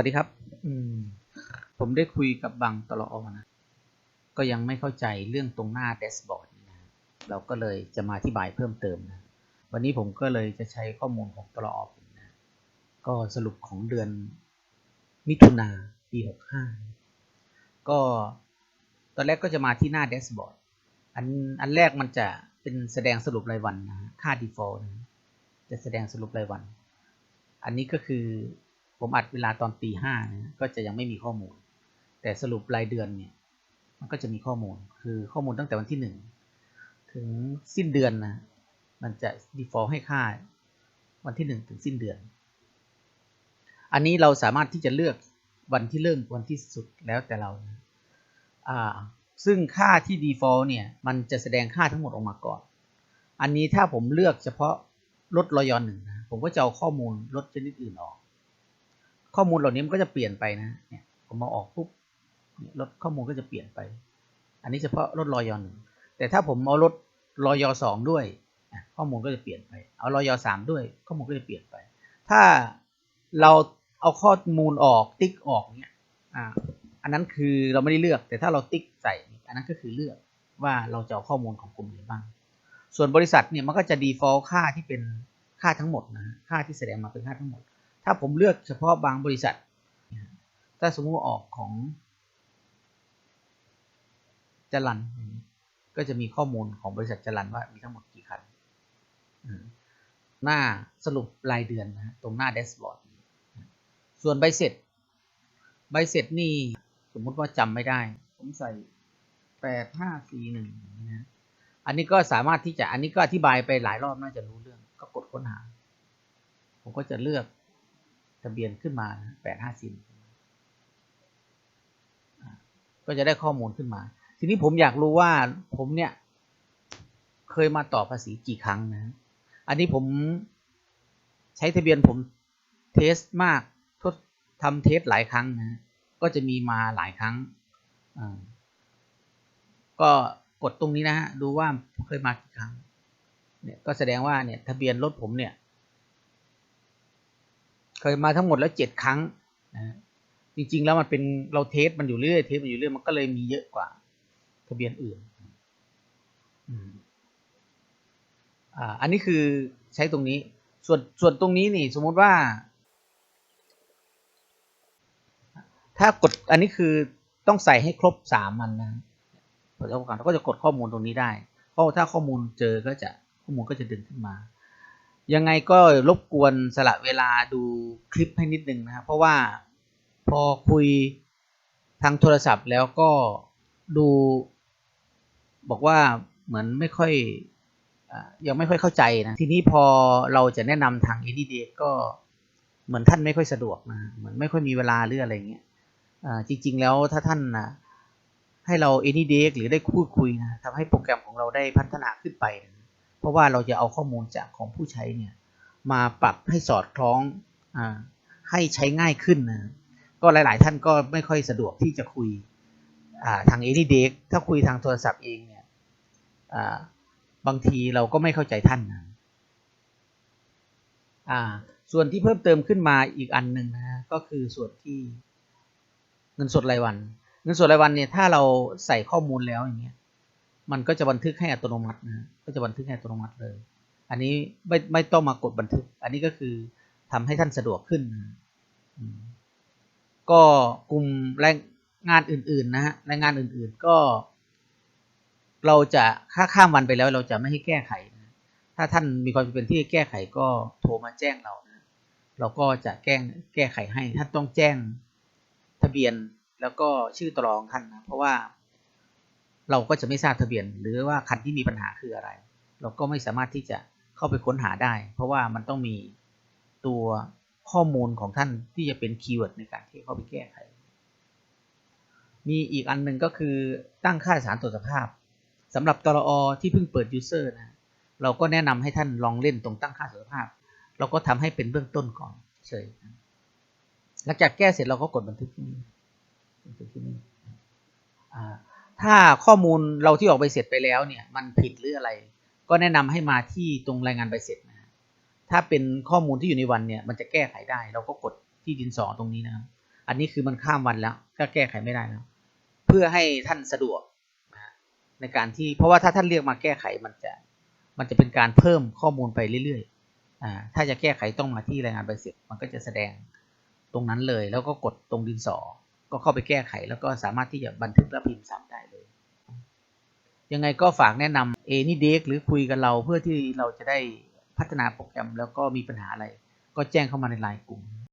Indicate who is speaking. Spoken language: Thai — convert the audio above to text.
Speaker 1: วัสดีครับ อืม ผมได้คุยกับบางตลออนะ ก็ยังไม่เข้าใจเรื่องตรงหน้าแดชบอร์ดนะ เราก็เลยจะมาอธิบายเพิ่มเติมนะ วันนี้ผมก็เลยจะใช้ข้อมูลของตลออผมนะ ก็สรุปของเดือนมิถุนาปีหกห้า ก็ตอนแรกก็จะมาที่หน้าแดชบอร์ด อันอันแรกมันจะเป็นแสดงสรุปรายวันนะ ค่า default นะ จะแสดงสรุปรายวัน อันนี้ก็คือ ผมอัดเวลาตอนตีห้านะก็จะยังไม่มีข้อมูล แต่สรุปรายเดือนเนี่ย มันก็จะมีข้อมูล คือข้อมูลตั้งแต่วันที่หนึ่งถึงสิ้นเดือนนะ มันจะ default ให้ค่า วันที่หนึ่งถึงสิ้นเดือน อันนี้เราสามารถที่จะเลือกวันที่เริ่มวันที่สุดแล้วแต่เรานะอ่าซึ่งค่าที่ default เนี่ย มันจะแสดงค่าทั้งหมดออกมาก่อน อันนี้ถ้าผมเลือกเฉพาะลดรอยอนหนึ่งนะ ผมก็จะเอาข้อมูลลดชนิดอื่นออก ข้อมูลเหล่านี้มันก็จะเปลี่ยนไปนะเนี่ยผมมาออกปุ๊บลดข้อมูลก็จะเปลี่ยนไป อันนี้เฉพาะลดรอยอนหนึ่งแต่ถ้าผมเอาลดรอยอสองด้วย ข้อมูลก็จะเปลี่ยนไป เอารอยอสามด้วย ข้อมูลก็จะเปลี่ยนไป ถ้าเราเอาข้อมูลออกติ๊กออกเนี่ยอ่าอันนั้นคือเราไม่ได้เลือก แต่ถ้าเราติ๊กใส่อันนั้นก็คือเลือกว่าเราจะเอาข้อมูลของกลุ่มไหนบ้าง ส่วนบริษัทเนี่ยมันก็จะ default ค่าที่เป็นค่าทั้งหมดนะค่าที่แสดงมาเป็นค่าทั้งหมด ถ้าผมเลือกเฉพาะบางบริษัท ถ้าสมมติออกของจรันก็จะมีข้อมูลของบริษัทจรันว่ามีทั้งหมดกี่คันหน้าสรุปรายเดือนนะตรงหน้าแดชบอร์ดส่วนใบเสร็จ ใบเสร็จนี่สมมุติว่าจำไม่ได้ ผมใส่แปดห้าสี่หนึ่งนะอันนี้ก็สามารถที่จะอันนี้ก็อธิบายไปหลายรอบน่าจะรู้เรื่อง ก็กดค้นหา ผมก็จะเลือก ทะเบียนขึ้นมาแปดห้าสี่ก็จะได้ข้อมูลขึ้นมา ทีนี้ผมอยากรู้ว่าผมเนี่ย เคยมาต่อภาษีกี่ครั้งนะ อันนี้ผมใช้ทะเบียนผมเทสมากทดทำเทสหลายครั้งนะ ก็จะมีมาหลายครั้ง ก็กดตรงนี้นะฮะ ดูว่าเคยมากี่ครั้ง เนี่ยก็แสดงว่าเนี่ยทะเบียนรถผมเนี่ย เคยมาทั้งหมดแล้วเจ็ดครั้งนะจริงๆแล้วมันเป็นเราเทสมันอยู่เรื่อยเทสมันอยู่เรื่อยมันก็เลยมีเยอะกว่าทะเบียนอื่นอ่าอันนี้คือใช้ตรงนี้ ส่วนส่วนตรงนี้นี่สมมติว่า ถ้ากดอันนี้คือต้องใส่ให้ครบสามมันนะพอเจ้าของก็จะกดข้อมูลตรงนี้ได้เพราะถ้าข้อมูลเจอก็จะข้อมูลก็จะดึงขึ้นมา ยังไงก็รบกวนสละเวลาดูคลิปให้นิดนึงนะครับ เพราะว่าพอคุยทางโทรศัพท์แล้วก็ดู บอกว่าเหมือนไม่ค่อยอยังไม่ค่อยเข้าใจนะ ทีนี้พอเราจะแนะนำทาง a d d ก็เหมือนท่านไม่ค่อยสะดวกนะเหมือนไม่ค่อยมีเวลาหรืออะไรเงี้ยจริง ๆ แล้วถ้าท่านนะให้เรา any day หรือได้พูดคุยนะทำให้โปรแกรมของเราได้พัฒนาขึ้นไปนะ เพราะว่าเราจะเอาข้อมูลจากของผู้ใช้เนี่ยมาปรับให้สอดคล้องอ่าให้ใช้ง่ายขึ้นนะก็หลาย ๆ ท่านก็ไม่ค่อยสะดวกที่จะคุยอ่าทาง any day ถ้าคุยทางโทรศัพท์เองเนี่ยอ่าบางทีเราก็ไม่เข้าใจท่านนะอ่าส่วนที่เพิ่มเติมขึ้นมาอีกอันหนึ่งนะก็คือส่วนที่เงินสดรายวัน เงินสดรายวันเนี่ยถ้าเราใส่ข้อมูลแล้วอย่างเงี้ย มันก็จะบันทึกให้อัตโนมัตินะก็จะบันทึกให้อัตโนมัติเลย อันนี้ไม่ไม่ต้องมากดบันทึก อันนี้ก็คือทำให้ท่านสะดวกขึ้นนะก็กลุ่มแรงงานอื่นๆนะฮะแรงงานอื่นๆก็ เราจะค่าข้ามวันไปแล้วเราจะไม่ให้แก้ไขนะถ้าท่านมีความจำเป็นที่จะแก้ไขก็โทรมาแจ้งเรานะเราก็จะแก้แก้ไขให้ท่านต้องแจ้งทะเบียนแล้วก็ชื่อตรองท่านนะเพราะว่า เราก็จะไม่ทราบทะเบียน หรือว่าคันที่มีปัญหาคืออะไร เราก็ไม่สามารถที่จะเข้าไปค้นหาได้ เพราะว่ามันต้องมีตัวข้อมูลของท่านที่จะเป็นคีย์เวิร์ดในการที่เข้าไปแก้ไข มีอีกอันหนึ่งก็คือตั้งค่าสารตรวจสภาพสำหรับตรอที่เพิ่งเปิดยูเซอร์นะเราก็แนะนำให้ท่านลองเล่นตรงตั้งค่าสุขภาพ เราก็ทำให้เป็นเบื้องต้นก่อนเฉยหลังจากแก้เสร็จเราก็กดบันทึกที่นี่บันทึกที่นี่ ถ้าข้อมูลเราที่ออกใบเสร็จไปแล้วเนี่ยมันผิดหรืออะไร ก็แนะนำให้มาที่ตรงรายงานใบเสร็จนะถ้าเป็นข้อมูลที่อยู่ในวันเนี่ยมันจะแก้ไขได้ เราก็กดที่ดินสอตรงนี้นะครับอันนี้คือมันข้ามวันแล้วก็แก้ไขไม่ได้แล้วเพื่อให้ท่านสะดวกนะในการที่เพราะว่าถ้าท่านเรียกมาแก้ไขมันจะมันจะเป็นการเพิ่มข้อมูลไปเรื่อยๆอ่าถ้าจะแก้ไขต้องมาที่รายงานใบเสร็จมันก็จะแสดงตรงนั้นเลย แล้วก็กดตรงดินสอ ก็เข้าไปแก้ไข แล้วก็สามารถที่จะบันทึกและพิมพ์ซ้ำได้ ยังไงก็ฝากแนะนำเอนี่เด็กหรือคุยกับเราเพื่อที่เราจะได้พัฒนาโปรแกรมแล้วก็มีปัญหาอะไร ก็แจ้งเข้ามาในไลน์กลุ่ม